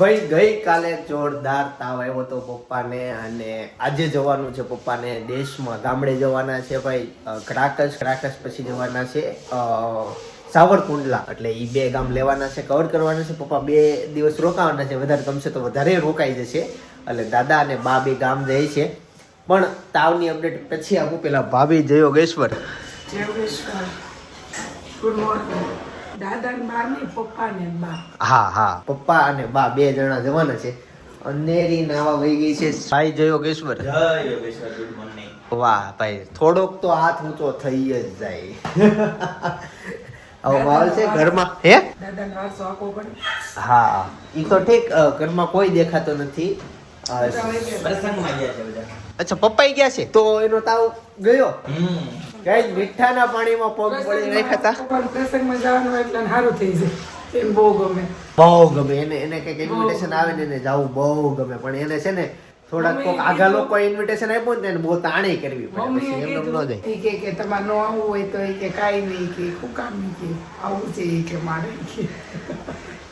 ભાઈ, ગઈકાલે જોરદાર તાવ આવ્યો હતો પપ્પાને અને આજે જવાનું છે પપ્પાને દેશમાં. ગામડે જવાના છે ભાઈ ક્રાકસ ક્રાકસ પછી જવાના છે સાવરકુંડલા. એટલે એ બે ગામ લેવાના છે કવર કરવાના છે. પપ્પા બે દિવસ રોકાવાના છે. વધારે ગમશે તો વધારે રોકાઈ જશે. એટલે દાદા અને બા બે ગામ જાય છે. પણ તાવની અપડેટ પછી આપું. પેલા ભાભી જયો ગેશ્વર ગુડ મોર્નિંગ દાદા ને બા ને પપ્પા ને બા. હા હા. પપ્પા અને બા બે જણા જવાના છે. અનેરી નાવા વહી ગઈ છે. ભાઈ જયોગેશ્વર જય યોગેશ્વર ગુડ મોર્નિંગ. વાહ ભાઈ થોડોક તો હાથ ઊંચો થઈ જ જાય. આવો માહોલ છે ઘરમાં? હે? દાદા વારસો આપવો પડે. હા. ઈ તો ઠીક ઘરમાં કોઈ દેખાતો નથી. અચ્છા પપ્પાઈ ગયા છે? તો એનો તાવ ગયો? હમ. કઈ મીઠાના પાણીમાં પગ પડી રાખ્યા ખાતા પ્રસંગમાં જવાનું એટલે સારું થઈ જાય. એમ બહુ ગમે. બહુ ગમે. એને એને કંઈક ઇન્વિટેશન આવે ને એને જવું બહુ ગમે. પણ એને છે ને થોડાક કોક આગા લોકો ઇન્વિટેશન આપ્યું ને એને બહુ તાણી કરવી પડે. પછી એમ ન જાય. કે કે તમારે ન આવવું હોય તો કે કાઈ નહીં કે શું કામ નહીં કે આવું છે કે મારે કે.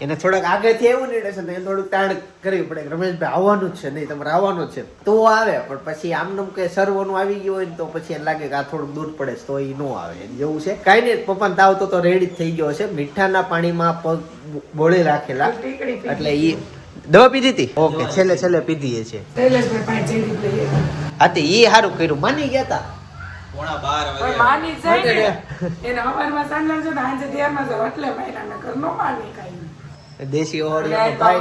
એને થોડાક આગળથી એવું ને છે એને થોડુંક તાણ કરવી પડે કે રમેશભાઈ આવવાનું જ છે નહીં તમારે આવવાનું જ છે. તો આવે પણ પછી આમનું કે સર્વનું આવી ગયું હોય ને તો પછી એને લાગે કે આ થોડુંક દૂર પડે તો એ ન આવે. એને જેવું છે. કાંઈ નહીં પપ્પાને તાવ તો રેડી જ થઈ ગયો છે મીઠાના પાણીમાં પગ બોળી રાખેલા. એટલે એ દવા પીધી હતી? ઓકે છેલ્લે છેલ્લે પીધી છે. હા તે એ સારું કર્યું. માની ગયા હતા પોણા બાર વાગે. માની જાય ને. એને હવારમાં સાંજે દિયારમાં જાવ એટલે મહિના ને ઘર નો માની કાંઈ. દેશી ઓહળિયાનો ભાઈ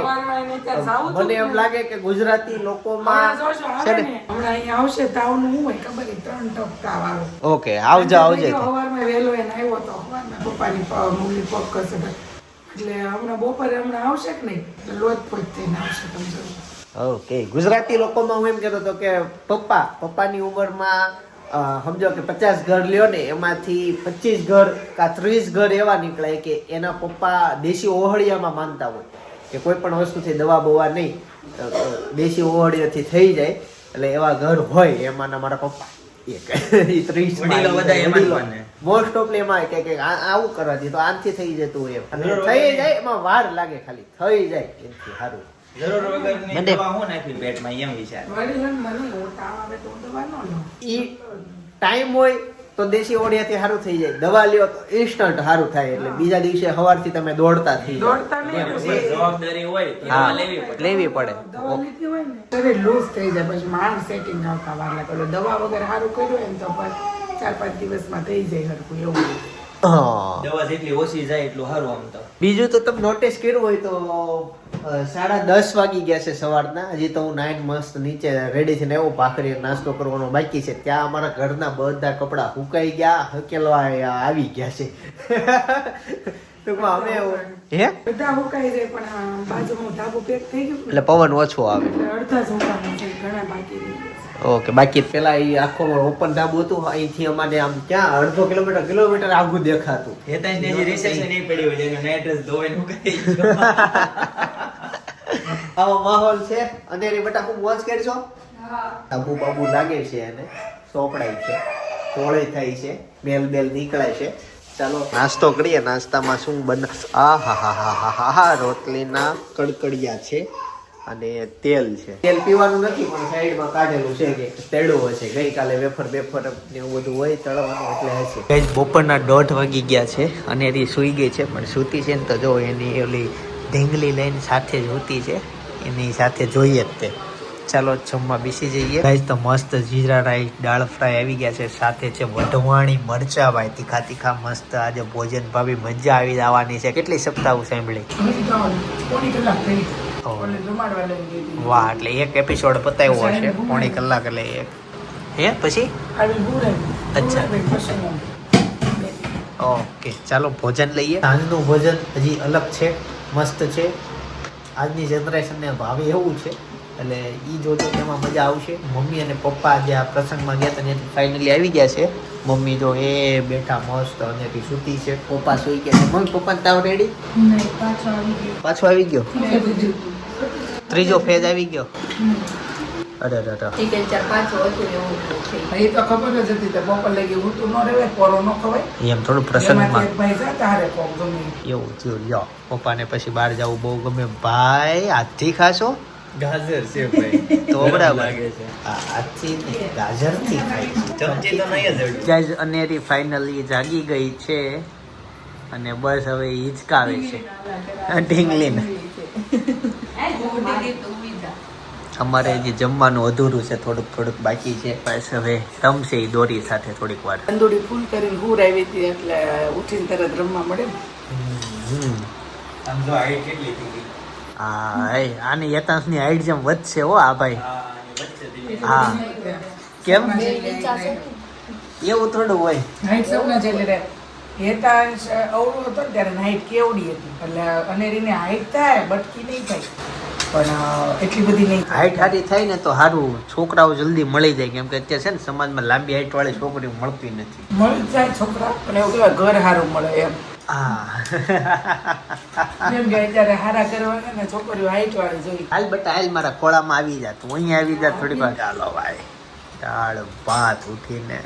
મને એમ ને. લાગે કે ગુજરાતી લોકોમાં છે ને ને, હમણાં અહીંયા આવશે તાવનું હોય ખબર ત્રણ ટપ તાવ આવે. ઓકે આવજો આવજો જો હવારમાં વહેલો એને આવ્યો તો હવારમાં પપ્પાની મમ્મી પગ કરશે એટલે હમણાં બપોરે હમણાં આવશે કે નહીં લોજ પોચ થઈને આવશે તમે જોજો. ઓકે ગુજરાતી લોકોમાં હું એમ કહેતો હતો કે પપ્પા પપ્પાની ઉંમરમાં સમજો કે પચાસ ઘર લ્યો ને એમાંથી પચીસ ઘર કા ત્રીસ ઘર એવા નીકળે કે એના પપ્પા દેશી ઓહળિયામાં માનતા હોય. કે કોઈ પણ વસ્તુથી દવા બવા નહીં દેશી ઓહળિયાથી થઈ જાય એટલે એવા ઘર હોય એમાંના મારા પપ્પા. મોસ્ટ ઓફ એમાં કે કે આવું કરવાથી તો આનથી થઈ જતું હોય એમ. થઈ જાય એમાં વાર લાગે ખાલી. થઈ જાય એનાથી સારું. જરૂર વગરની દવા હું નાખી પેટમાં એમ વિચાર. ઈ ટાઈમ હોય તો દેશી ઓડિયાથી સારું થઈ જાય. દવા લ્યો તો ઇન્સ્ટન્ટ સારું થાય એટલે બીજા દિવસે સવારથી તમે દોડતા થઈ જવાબદારી હોય લેવી પડે. લેવી પડે. દવા લીધી હોય ને શરીર લૂઝ થઈ જાય પછી માણસ સેટિંગ આવતા વાર લાગે દવા વગર સારું કર્યું હોય ને તો ચાર પાંચ દિવસમાં થઈ જાય હરખું એવું. દવા જેટલી ઓછી જાય એટલું સારું આમ તો. બીજું તો તમે નોટિસ કર્યું હોય તો સાડા દસ વાગી ગયા છે સવારના. હજી તો હું નાઇટ મસ્ત નીચે રેડી છે ને એવો ભાખરી નાસ્તો કરવાનો બાકી છે. ત્યાં અમારા ઘરના બધા કપડાં સુકાઈ ગયા હકેલવા આવી ગયા છે. ટૂંકમાં અમે હે બધા હુકાઈ જાય પણ બાજુમાં ધાબુ પેક થઈ ગયું. એટલે પવન ઓછો આવે. અડધા જ ઘણા બાકી. ઓકે બાકી પેલા એ આખો ઓપન ધાબુ હતું અહીંથી અમારે આમ ક્યાં અડધો કિલોમીટર કિલોમીટર આગું દેખાતું. હેતાંશ ને જે રિસેપ્શન નહીં પડી હોય જેનું એડ્રેસ ડ્રેસ ધોઈને ઉકાઈ આવો માહોલ છે. અંધેરી બટા ખૂબ વોચ કરશો આબુ બાબુ લાગે છે અને સોપડાય છે કોળે થાય છે બેલ બેલ નીકળે છે. ચાલો નાસ્તો કરીએ. નાસ્તામાં શું બના આ હા હા હા હા હા હા રોટલીના કડકડિયા છે. અને તેલ છે. તેલ પીવાનું નથી પણ સાઈડમાં કાઢેલું છે કે તેડું હશે ગઈકાલે વેફર બેફર ને એવું બધું હોય તળવાનું એટલે હશે ગઈ બપોરના દોઢ વાગી ગયા છે અને એ સૂઈ ગઈ છે પણ સૂતી છે ને તો જો એની ઓલી ઢીંગલી લઈને સાથે જ હોતી છે. એની સાથે જોઈએ જ તે. ચાલો જમવા બેસી જઈએ. ગાઈસ તો મસ્ત જીરા રાઈસ દાળ ફ્રાય આવી ગયા છે. સાથે છે વઢવાણી મરચા ભાઈ તીખા તીખા મસ્ત આજે ભોજન ભાભી મજા આવી જવાની છે. કેટલી સપ્તાહ સાંભળી. વાહ એટલે એક એપિસોડ પતાવ્યો હશે. પોણી કલાક એટલે એક. હે પછી? અચ્છા. ઓકે ચાલો ભોજન લઈએ. સાંજનું ભોજન હજી અલગ છે મસ્ત છે. આજની જનરેશનને ભાવે એવું છે એટલે એ જોજો તેમાં મજા આવશે. મમ્મી અને પપ્પા જે આ પ્રસંગમાં ગયા હતા ફાઇનલી આવી ગયા છે. મમ્મી તો એ બેઠા મસ્ત અને સૂતી છે. પપ્પા સુઈ ગયા મમ્મી પપ્પા તાવ રેડી? પાછો આવી ગયો. પાછો આવી ગયો? બે બીજું. ત્રીજો ફેજ આવી ગયો? અરે અરે અરે. તો ખબર જ હતી તો બપોર લગી હું તું ન રહેવાય પોરો ન ખવાય. એમ થોડું પ્રસંગમાં ભાઈ જતા હારે કોક ગમે. એવું થયું લ્યો. પપ્પાને પછી બહાર જવું બહુ ગમે. ભાઈ આજથી ખાશો? ગાજર છે ભાઈ. તો બરાબર. લાગે છે. નહીં, ગાજરથી ખાઈશ ચમચી તો નહીં જ ગાઈઝ અનેરી ફાઇનલી જાગી ગઈ છે. અને બસ હવે હિચકાવે છે. ઢીંગલીને. અમારે જે જમવાનું અધૂરું છે થોડુંક થોડુંક બાકી છે. બસ હવે રમશે એ દોરી સાથે થોડીક વાર. તંદુરી ફૂલ કરીને હું આવી હતી એટલે ઉઠીને તરત રમવા મળે હમ. આમ જો height કેટલી. હા એ આની યતાંશની હાઈટ જેમ વધશે હો આ ભાઈ. હા કેમ? એવું થોડું હોય. હાઈટ સૌના છે એટલે હેતાંશ અવળું હતો ને ત્યારે હાઈટ કેવડી હતી. એટલે અનેરીને હાઈટ થાય બટકી નહીં થાય. પણ એટલી બધી નહીં હાઈટ હારી થાય ને તો સારું. છોકરાઓ જલ્દી મળી જાય. કેમ કે અત્યારે છે ને સમાજમાં લાંબી હાઈટ વાળી છોકરીઓ મળતી નથી. મળી જાય છોકરા પણ એવું કહેવાય ઘર સારું મળે એમ. હા. કે અત્યારે હારા કરવાના ને છોકરીઓ હાઈટ વાળી જોઈ હાલ બટા હાલ મારા ખોળામાં આવી જા તું. અહીંયા આવી જા થોડી વાર. ચાલો ભાઈ. દાળ ભાત ઉઠીને.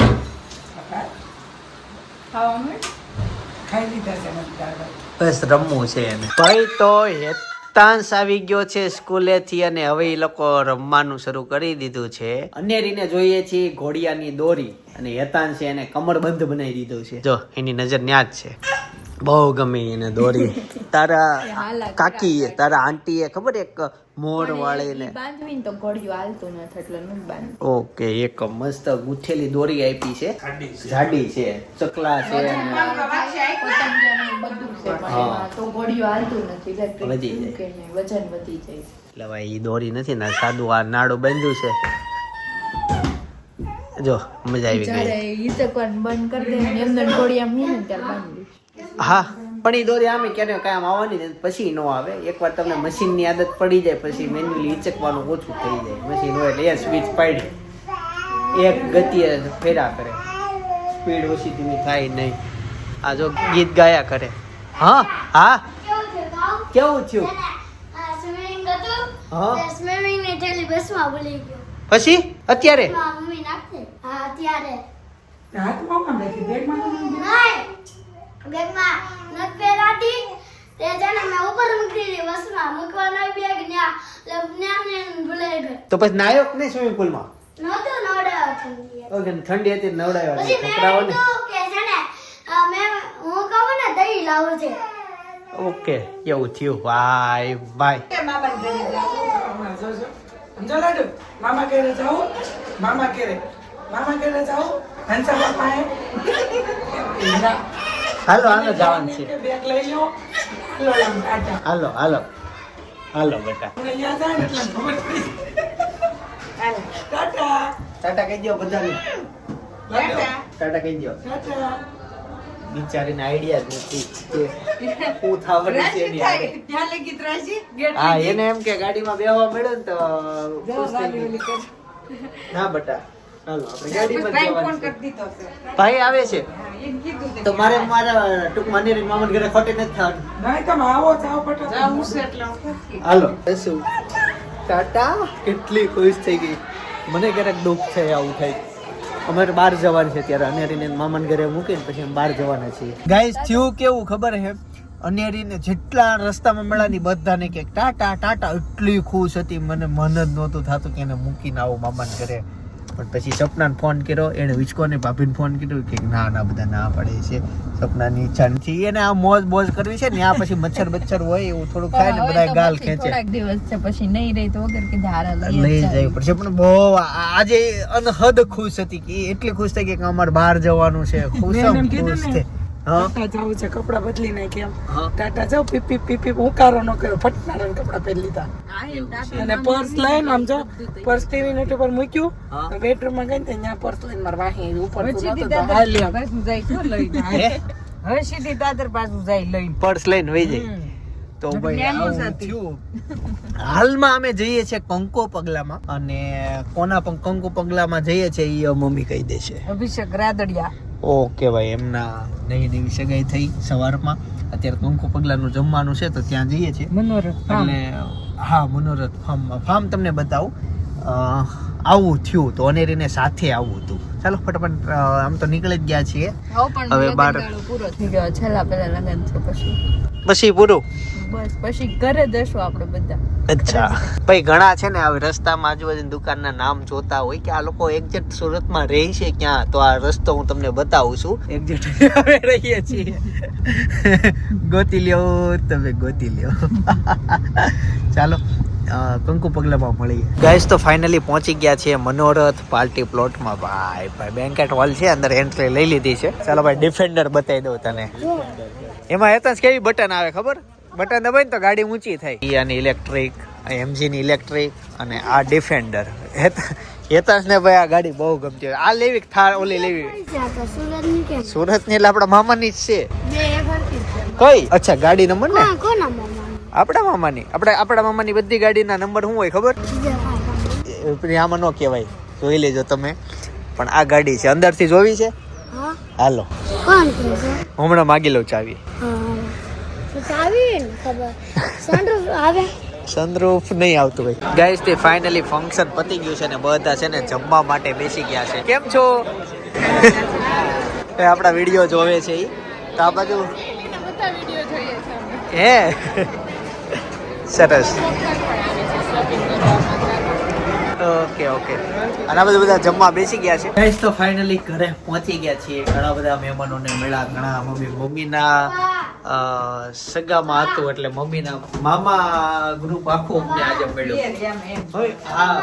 ખાઈ લીધા છે મને દાળ. બસ રમવું છે એને. ભાઈ તો હેતાંશ આવી ગયો છે સ્કૂલેથી અને હવે એ લોકો રમવાનું શરૂ કરી દીધું છે. અનેરીને જોઈએ છીએ ઘોડિયાની દોરી. અને હેતાંશ એને કમરબંધ બનાવી દીધું છે. જો એની નજર ન્યા જ છે. બહુ ગમી એને દોરી તારા કાકી તારા આંટીએ ખબર એક મોર બાંધવી ને તો ઘોડિયું હાલતું નથી એટલે નથી બાંધવું ઓકે એક મસ્ત ગુથેલી દોરી આપી છે. જાડી છે. ચકલા છે. એટલે ભાઈ એ દોરી નથી ને સાદું આ નાડું બાંધ્યું છે. જો મજા આવી ગઈ. બંધ કરી દે ને અંદર ઘોડિયા મીને ત્યારે બાંધી હા પણ એ દોરી આમે ક્યારે કાયમ આવવાની પછી ન આવે. એકવાર તમને મશીનની આદત પડી જાય પછી મેન્યુઅલી ઈચકવાનું ઓછું થઈ જાય. મશીન હોય એટલે એ સ્વિચ પાડી એક ગતિએ ફેરા કરે. સ્પીડ ઓછી ધીમી થાય નહીં. આ જો ગીત ગાયા કરે. હા હા. કેવું થયું? પછી? અત્યારે? હાથમાં બેગમાં બેગમાં પહેરાતી. તે ને મેં ઉપર મૂકી દીધી બસમાં મૂકવાનો બેગ ન્યા એટલે ન્યા ને ભૂલાઈ ગયો તો પછી નાયો કે નહીં સ્વિમિંગ પુલમાં? નહોતો નવડાયો ઠંડી ઓકે ઠંડી હતી નવડાયો પછી મેં કે છે ને અ, મેં હું કહું ને દહીં લાવું છે. ઓકે એવું થયું. Bye bye. મામા. સમજો લાડુ? મામા ઘરે જાઉં મામા ઘરે. મામા ઘરે જાઉં હંસા પાપા. હાલો હાલો જવાનું છે. બેગ લઈ લો. હાલો હાલો હાલો હાલો. બેટા. ટાટા. કહી દો બધાને. ટાટા. કહી દો. બિચારીને આઈડિયા જ નથી કે હું થવાનું છે એની હારે. હા એને એમ કે ગાડીમાં બેહવા મળ્યો ને તો ના બટા. છે. ભાઈ આવે છે. તો મારે મારા ટૂંકમાં મામાના ઘરે ખોટે નથી થવાનું. આવો હાલો. શું? ટાટા? કેટલી ખુશ થઈ ગઈ. મને ક્યારેક દુઃખ થાય આવું થાય. અમારે બહાર જવાનું છે ત્યારે. અનેરીને મામન ઘરે મૂકીને પછી અમે બહાર જવાના છીએ. ગાઈસ થયું કેવું ખબર હે? અનેરીને જેટલા રસ્તામાં મળ્યા બધાને કે ટાટા ટાટા એટલી ખુશ હતી. મને મન જ નહોતું થતું કે એને મૂકીને આવું મામાને ઘરે. પણ પછી સપનાને ફોન કર્યો એણે વિચકોને ભાભીને ફોન કર્યો કે ના ના બધા ના પડે છે સપનાની ઈચ્છા નથી એને આ મોજ મોજ કરવી છે ને આ પછી મચ્છર બચ્છર હોય એવું થોડુંક ખાય ને બધા ગાલ ખેંચે થોડાક દિવસ છે પછી નહીં રહી તો વગર કે ધારા લઈ લઈ જાય. જવી પડશે પણ બહુ આજે અનહદ ખુશ હતી કે એટલી ખુશ થઈ કે અમારે બહાર જવાનું છે ખુશ ખુશ. થઈ ટાટા જાવું છે કપડાં બદલી નાખી એમ. ટાટા જાવ પીપી પીપી હું કારો ઉકારો ન કર્યો ફટનારા કપડાં પહેરી લીધા. અને પર્સ લઈને આમ જો પર્સ ટીવી નેટ ઉપર મૂક્યું. બેડરૂમમાં ગઈ ને ત્યાં પર્સ લઈને મારા વાહી ઉપર? હવે સીધી દાદર પાછું જાય લઈને. પર્સ લઈને વહી જાય. તો ભાઈ હાલમાં અમે જઈએ છીએ કંકો પગલામાં. અને કોના પણ કંકો પગલામાં જઈએ છીએ એ મમ્મી કહી દેશે અભિષેક રાદડિયા. ઓકે ભાઈ એમના નવી નવી સગાઈ થઈ સવારમાં. અત્યારે કંકો પગલાનું જમવાનું છે તો ત્યાં જઈએ છીએ. મનોરથ એટલે હા મનોરથ ફાર્મ ફાર્મ તમને બતાવું. આવું થયું તો અનેરીને સાથે આવવું હતું. ચાલો ફટાફટ આમ તો નીકળી જ ગયા છીએ. હવે બાર- પૂરો થઈ ગયો. છેલ્લા પહેલા લગ્ન છે પછી. પછી પૂરું. બસ પછી ઘરે જશું આપણે બધા. અચ્છા. ભાઈ ઘણા છે ને હવે રસ્તામાં આજુબાજુ દુકાનના નામ જોતા હોય કે આ લોકો એક્ઝેક્ટ સુરતમાં રહે છે ક્યાં? તો આ રસ્તો હું તમને બતાવું છું. એક્ઝેક્ટ અમે રહીએ છીએ. ગોતી લ્યો તમે ગોતી લ્યો. ચાલો કંકુ પગલામાં મળીએ. ગાઈસ તો ફાઇનલી પહોંચી ગયા છે મનોરથ પાર્ટી પ્લોટમાં. ભાઈ ભાઈ બેન્કેટ હોલ છે અંદર એન્ટ્રી લઈ લીધી છે. ચાલો ભાઈ ડિફેન્ડર બતાવી દઉં તને. એમાં હેતસ કેવી બટન આવે ખબર? બટન દબાઈ ને તો ગાડી ઊંચી થાય. આની ઇલેક્ટ્રિક એમજીની ઇલેક્ટ્રિક અને આ ડિફેન્ડર હેતસ ને ભાઈ આ ગાડી બહુ ગમતી હોય. આ લેવી થાર ઓલી લેવી? સુરતની સુરતની એટલે આપણા મામાની જ છે. કઈ? અચ્છા ગાડી નંબર ને? આપણા મામાની. આપણે આપણા મામાની બધી ગાડીના નંબર શું હોય ખબર? આમાં ન કહેવાય. જોઈ લેજો તમે. પણ આ ગાડી છે. અંદરથી જોવી છે? હાલો. હમણાં માગી લઉં ચાવી. સનરૂફ નહીં આવતું ભાઈ. ગાઈસ તે ફાઇનલી ફંક્શન પતી ગયું છે ને બધા છે ને જમવા માટે બેસી ગયા છે. કેમ છો? એ આપણા વીડિયો જોવે છે ઈ. તો આ બાજુ બધા વીડિયો જોઈએ છે હે? સરસ. ઓકે ઓકે અને બધા બધા જમવા બેસી ગયા છે. ગાઈસ તો ફાઇનલી ઘરે પહોંચી ગયા છીએ. ઘણા બધા મહેમાનોને મળ્યા ઘણા મમ્મી મમ્મીના સગામાં હતું એટલે મમ્મીના મામા ગ્રુપ આખું અમને આજે મળ્યું. હા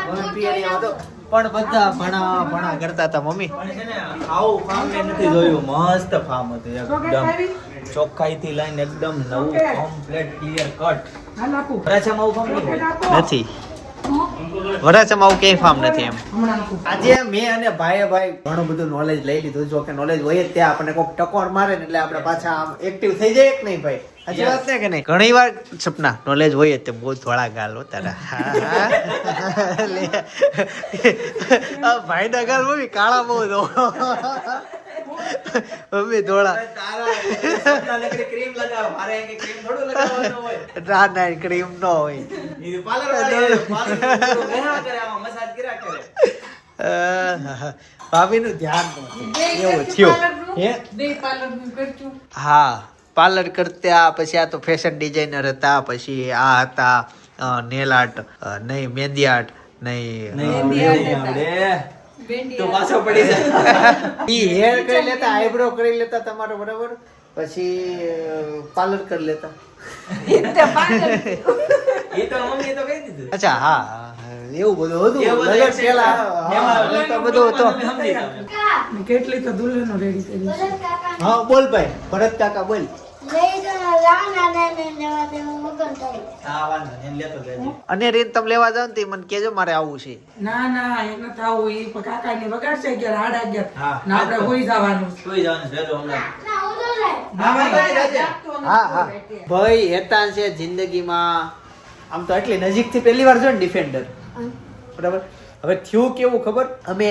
પણ બધા ભણા ભણા કરતા હતા મમ્મી. પણ છે ને આવું ફાર્મ મેં નથી જોયું. મસ્ત ફાર્મ હતું એકદમ. ચોખ્ખાઈથી લઈને એકદમ નવું કમ્પ્લીટ ક્લિયર કટ નથી. વરાછામાં આવું ક્યાંય ફાર્મ નથી એમ. આજે મેં અને ભાઈએ ભાઈ ઘણું બધું નોલેજ લઈ લીધું. જો કે નોલેજ હોય જ ત્યાં આપણને કોઈક ટકોર મારે ને એટલે આપણે પાછા આમ એક્ટિવ થઈ જાય કે નહીં ભાઈ? સાચી વાત ને કે નહીં? ઘણી વાર સપના નોલેજ હોય જ તે બહુ થોડા ગાલ હો તારા. ભાઈ ના ગાલ મમ્મી કાળા બહુ દો મમ્મી થોડું ના ના ક્રીમ ન હોય. ભાભી ભાભીનું ધ્યાન એવું થયું. હે. પાર્લર કરતા પછી આ તો ફેશન ડિઝાઇનર હતા પછી આ હતા નેલ આર્ટ નહીં મહેંદી આર્ટ નહીં તો પાછો પડી જાય. ઈ હેર કરી લેતા આઈબ્રો કરી લેતા તમારો બરાબર પછી પાર્લર કરી લેતા. એ તો મમ્મીએ તો કહી દીધું. અચ્છા હા એવું બધું હતું. લગન પેલા એમાં હા, તો બધું હતો. કેટલી તો દુલ્હનો રેડી કરી હા બોલ ભાઈ ભરત કાકા બોલ. ને ને. અને રીન તમે લેવા જાવ ને મને કેજો મારે આવવું છે. ના ના એને ન આવું ઈ પણ કાકાને વગાડશે કે સાડા ગયા હા. ને આપણે હોઈ જવાનું સુઈ જવાનું છે, હમણાં. ના. હા હા ભાઈ હેતાન છે જિંદગીમાં. આમ તો એટલી નજીકથી પહેલી વાર જો ને ડિફેન્ડર બરાબર? હવે થયું કેવું ખબર? અમે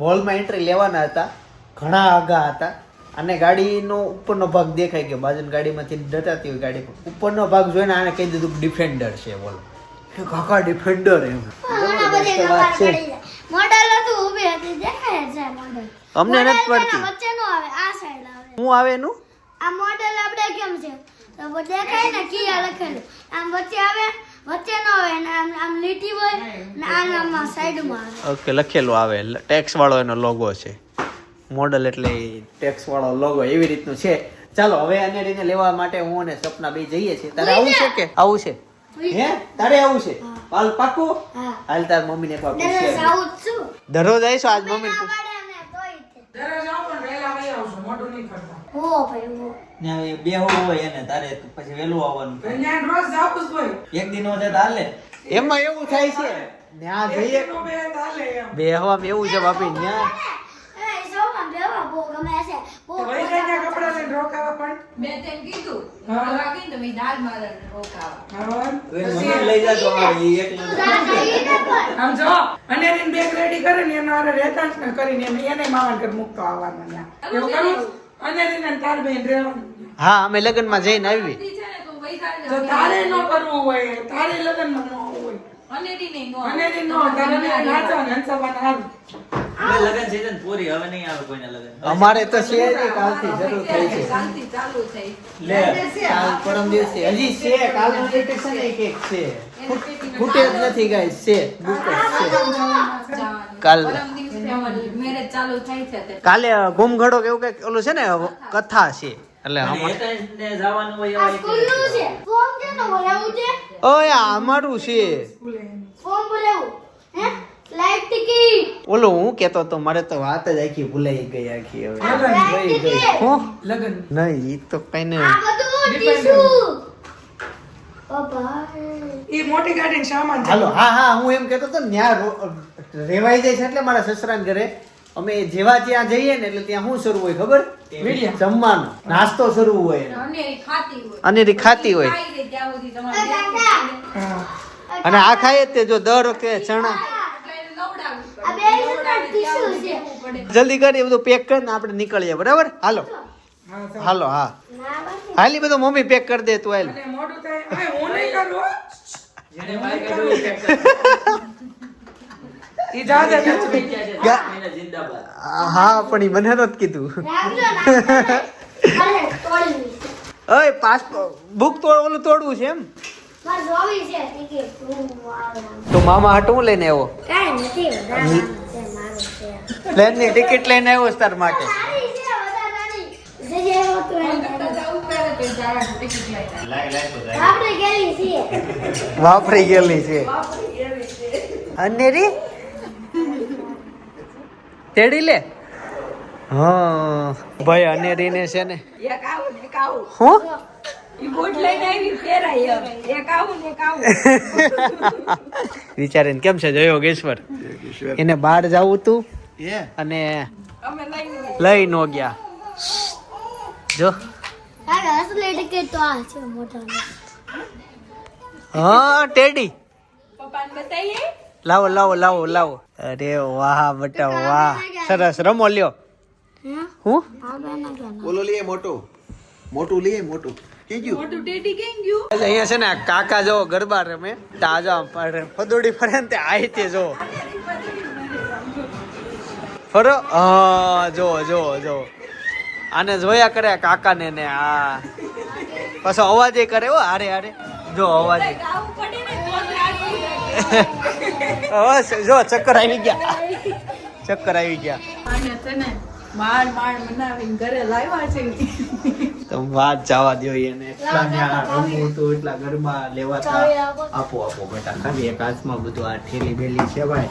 હોલમાં એન્ટ્રી લેવાના હતા. ઘણા આગા હતા. અને ગાડીનો ઉપરનો ભાગ દેખાઈ ગયો બાજુની ગાડીમાંથી ડટાતી હોય ગાડી ઉપરનો ભાગ જોઈને આને કહી દીધું ડિફેન્ડર છે બોલો. એ કાકા ડિફેન્ડર એમ. મને બધી જબરદસ્ત ખબર વાત છે. પડી જાય. મોડલ હતું ઊભી હતી દેખાય જ છે મોડલ અમને નથી પડતી. હું આવે આ સાઈડ આવે. શું આવે એનું? આ મોડલ આપણે કેમ છે? તો દેખાય ને કિયા લખેલું. આમ વચ્ચે આવે વચ્ચે નો હોય ને આમ આમ લીટી હોય ને આમ આમ સાઈડમાં ઓકે લખેલું આવે. ટેક્સ વાળો એનો લોગો છે. મોડલ એટલે ટેક્સ વાળો લોગો એવી રીતનું છે. ચાલો હવે અને રીને લેવા માટે હું અને સપના બે જઈએ છીએ. તારે આવું છે કે? આવું છે? હે? તારે આવું છે? હાલ પાકું? હાલ તાર મમ્મીને જ છું. દરરોજ આવીશું આજ મમ્મી મમ્મીને ના પૂછ. દરરોજ આવો પણ વહેલા વહી આવશો મોટું નહીં કરતા હો ભાઈ હો. ને હવે બેહવું હોય એને તારે પછી વહેલું આવવાનું. રોજ એક દિન હોય હાલે. એમાં એવું થાય છે ત્યાં જઈએ. બે હવામાં એવું છે બાપી ત્યાં બહુ ગમે છે. બહુ કપડાં લઈને રોકાવા પણ? મેં તેમ કીધું. હા. તો વાગી ને તમે દાલ મારે રોકાવા. હા. તો લઈ જાતો ને પણ. આમ જો અને એની બેગ રેડી કરે ને એનો હારે રહેતા ને કરીને એને એને મામાને ઘર મૂકતો આવવાનું ત્યાં. એવું કરું? અને એને તાર બેન રહેવાનું હા અમે લગ્નમાં જઈને આવી ને જો તારે ન કરવું હોય તારે લગ્નમાં ન હોય. અને એની નો તારે નાચો ને હંસાબાને હારું. લગન season પૂરી હવે નહીં આવે કોઈના લગન. અમારે તો છે જ કાલથી શરૂ થઈ છે. લે. કાલ પરમ દિવસે. હજી છે કાલનું ડેટ છે એક એક છે. ખૂટે જ નથી ગાઈસ છે બુક છે કાલ કાલે ગુમઘડો કેવું કંઈક ઓલું છે ને કથા છે. એટલે જવાનું હોય આ એવા છે? ફોર્મ કેનો ભરાવું છે? ઓય અમારું છે. ફોર્મ ભરાવું. હે? Flight ticket. ઓલો હું કેતો તો મારે તો વાત જ આખી ભૂલાઈ ગઈ આખી હવે. ફ્લાઇટ ગઈ. હું? લગન. નહીં ઈ તો કઈ આ નહીં બધું ઓ મોટી ગાડી સામાન હાલો હા હા હું એમ કેતો તો ન્યા રો- રેવાઈ જાય છે એટલે મારા સસરા ઘરે અમે જેવા ત્યાં જઈએ ને એટલે ત્યાં શું શરૂ હોય ખબર. જમવાનું. નાસ્તો શરૂ હોય અનેરી ખાતી હોય. અને આ ખાઈએ તે જો દર વખતે ચણા. જલ્દી કરી એ બધું પેક કરીને આપણે નીકળીએ. બરાબર? હાલો. હાલો હા. હાલી બધું મમ્મી પેક કરી દે તું હાલ. અને થાય. હું નહીં કરું હો. પણ એ મને નત કીધું. ઓય પાસ બુક તો ઓલું તોડવું છે એમ? માર જોવી છે ટિકિટ હું વાળા તો મામા હાટું હું લઈને આવ્યો? પ્લેન નથી વધારવાનું છે મારું છે પ્લેનની ટિકિટ લઈને આવ્યો તાર માટે વાપરી ગયેલી છે. અનેરી? તેડી લે? હા. ભાઈ અનેરીને છે ને. એક આવું એક આવું. હું? બૂટ લઈને આવી પહેરાય એક આવું એક આવું. વિચારીને કેમ છે જયો યોગેશ્વર? એને બહાર જવું તું અને લઈ નો ગયા. જો. હા ટેડી પપ્પાને બતાવીએ? લાવો લાવો લાવો લાવો. અરે વાહ બટા વાહ. સરસ રમો લ્યો. હું? બોલો લઈએ મોટું. મોટું લઈએ મોટું. અહીંયા છે ને કાકા જો ગરબા રમે તાજા ફદોડી ફરે ને તે જો. ફરો હા જો જો જો. આને જોયા કરે કાકાને ને આ. પાછો અવાજે કરે હો હારે હારે. જો અવાજે. હવે જો ચક્કર આવી ગયા. ચક્કર આવી ગયા. માળ માળ બનાવીને ઘરે લાવ્યા છે. તો વાત જવા દો એને. એટલા ન્યા રમવું હતું એટલા ગરબા લેવાતા. આપો આપો બેટા. ખાલી એક હાથમાં બધું આ ઠેલી બેલી છે ભાઈ.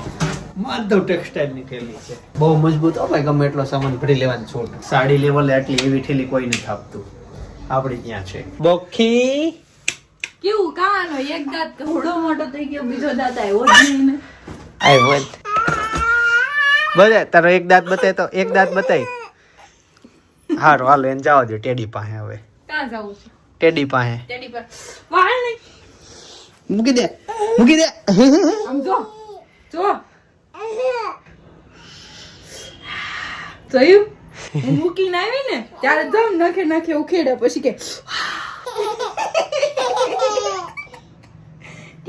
માધવ ટેક્સટાઇલની ઠેલી છે. બહુ મજબૂત હો ભાઈ ગમે એટલો સામાન ભરી લેવાની છોડ. સાડી લેવલે આટલી એવી ઠેલી કોઈ નથી આપતું. આપણે ત્યાં છે. બોખી કેવું કાનો એક દાંત ઘોડો મોટો થઈ ગયો બીજો દાંત આવ્યો જ નહીં બજાય તારો એક દાંત બતાય તો એક દાંત બતાય. હારું હાલો એને જવા દો ટેડી પાસે હવે. ક્યાં જવું છે? ટેડી પાસે. ટેડી પાસે વાળ નહીં. મૂકી દે મૂકી દે. આમ જો જો. જોયું? મૂકીને આવી ને ત્યારે ધમ નખે નખે ઉખેડે પછી કે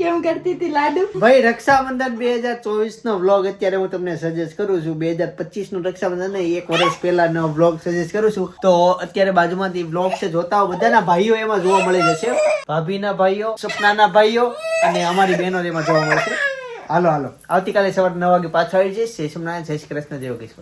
કેમ કરતી હતી, લાડુ? ભાઈ, રક્ષાબંધન બે હજાર ચોવીસ નો વ્લોગ અત્યારે હું તમને સજેસ્ટ કરું છું. બે હજાર પચીસનું રક્ષાબંધન એક વર્ષ પહેલા નો વ્લોગ સજેસ્ટ કરું છું. તો અત્યારે બાજુમાંથી વ્લોગ છે, જોતા હો બધાના ભાઈઓ એમાં જોવા મળી જશે. ભાભીના ભાઈઓ, સપનાના ભાઈઓ અને અમારી બહેનો એમાં જોવા મળશે. હાલો હાલો. આવતીકાલે સવારે નવ વાગે પાછા આવી જઈશ. જય સોમનાથ જય શ્રી કૃષ્ણ, જય યોગેશ્વર.